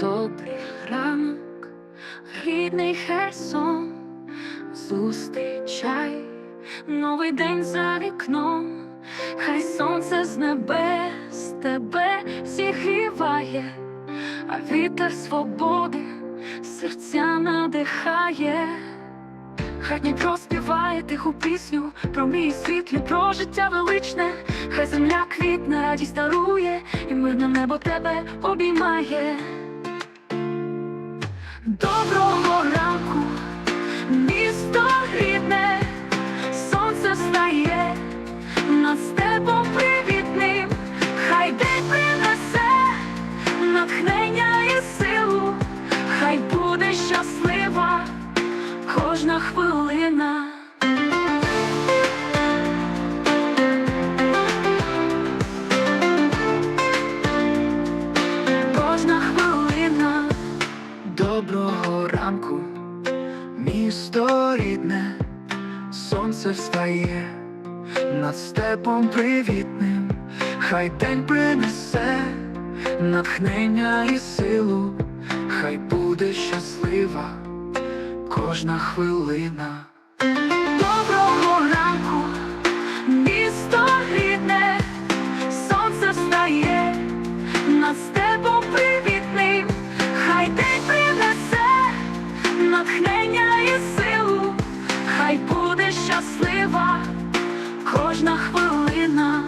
Добрий ранок, рідний Херсон, зустрічай новий день за вікном, хай сонце з небес тебе зігріває, а вітер свободи серця надихає. Хай Дніпро співає тиху пісню про мій світлі, про життя величне, хай земля квітне, радість дарує, і мирне небо тебе обіймає. Доброго ранку, місто рідне, сонце встає, над степом привітним, хай день принесе натхнення і силу, хай буде щаслива кожна хвилина. Місто сонце встає над степом привітним, хай день принесе натхнення і силу, хай буде щаслива кожна хвилина. доброго ранку, місто рідне, сонце встає, над степом привітним, хай день принесе натхнення і силу, хай буде щаслива кожна хвилина.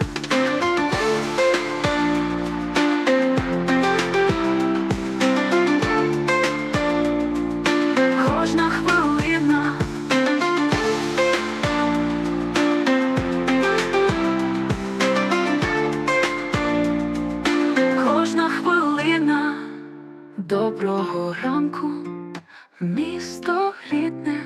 Кожна хвилина. Кожна хвилина доброго ранку, місто рідне.